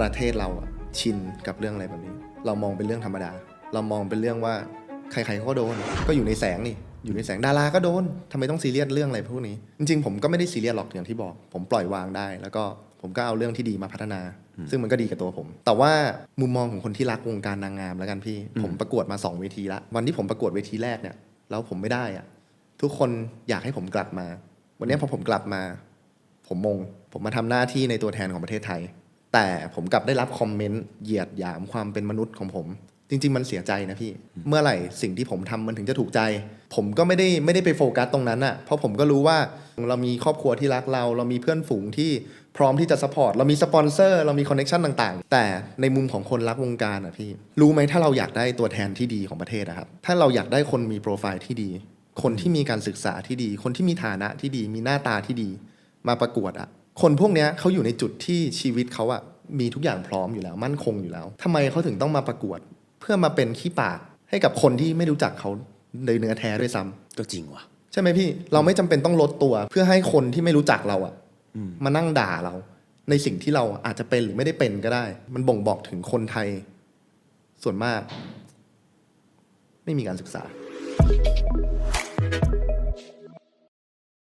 ประเทศเราอะชินกับเรื่องอะไรแบบนี้ เรามองเป็นเรื่องธรรมดา เรามองเป็นเรื่องว่าใครๆเขาก็โดน ก็อยู่ในแสงนี่ อยู่ในแสงดาราก็โดนทำไมต้องซีเรียสเรื่องอะไรพวกนี้ จริงๆ ผมก็ไม่ได้ซีเรียสหรอกอย่างที่บอก ผมปล่อยวางได้ แล้วก็ผมก็เอาเรื่องที่ดีมาพัฒนา ซึ่งมันก็ดีกับตัวผม แต่ว่ามุมมองของคนที่รักวงการนางงามแล้วกันพี่ ผมประกวดมาสองเวทีละ วันที่ผมประกวดเวทีแรกเนี่ย แล้วผมไม่ได้อะทุกคนอยากให้ผมกลับมา วันนี้พอผมกลับมา ผมมง ผมมาทำหน้าที่ในตัวแทนของประเทศไทย แต่ผมกลับได้รับคอมเมนต์เหยียดหยามความเป็นมนุษย์ของผม จริง ๆ มันเสียใจนะพี่ เมื่อไหร่สิ่งที่ผมทำมันถึงจะถูกใจ ผมก็ไม่ได้ไม่ได้ไปโฟกัสตรงนั้นอะเพราะผมก็รู้ว่าเรามีครอบครัวที่รักเรา เรามีเพื่อนฝูงที่พร้อมที่จะสปอร์ตเรามีสปอนเซอร์เรามีคอนเนคชันต่างๆ แต่ในมุมของคนรักวงการอะพี่ รู้ไหมถ้าเราอยากได้ตัวแทนที่ดีของประเทศอะครับ ถ้าเราอยากได้คนมีโปรไฟล์ที่ดี คนที่มีการศึกษาที่ดี คนที่มีฐานะที่ดี มีหน้าตาที่ดี มาประกวดอะ คนพวกเนี้ยเขาอยู่ในจุดที่ชีวิตเขาอะมีทุกอย่างพร้อมอยู่แล้ว มั่นคงอยู่แล้วทำไมเขาถึงต้องมาประกวด เพื่อมาเป็นขี้ปากให้กับคนที่ไม่รู้จักเขาโดยเนื้อแท้ด้วยซ้ำก็จริงว่ะใช่ไหมพี่ เราไม่จำเป็นต้องลดตัว เพื่อให้คนที่ไม่รู้จักเราอะมานั่งด่าเรา ในสิ่งที่เราอาจจะเป็นหรือไม่ได้เป็นก็ได้ มันบ่งบอกถึงคนไทย ส่วนมาก ไม่มีการศึกษา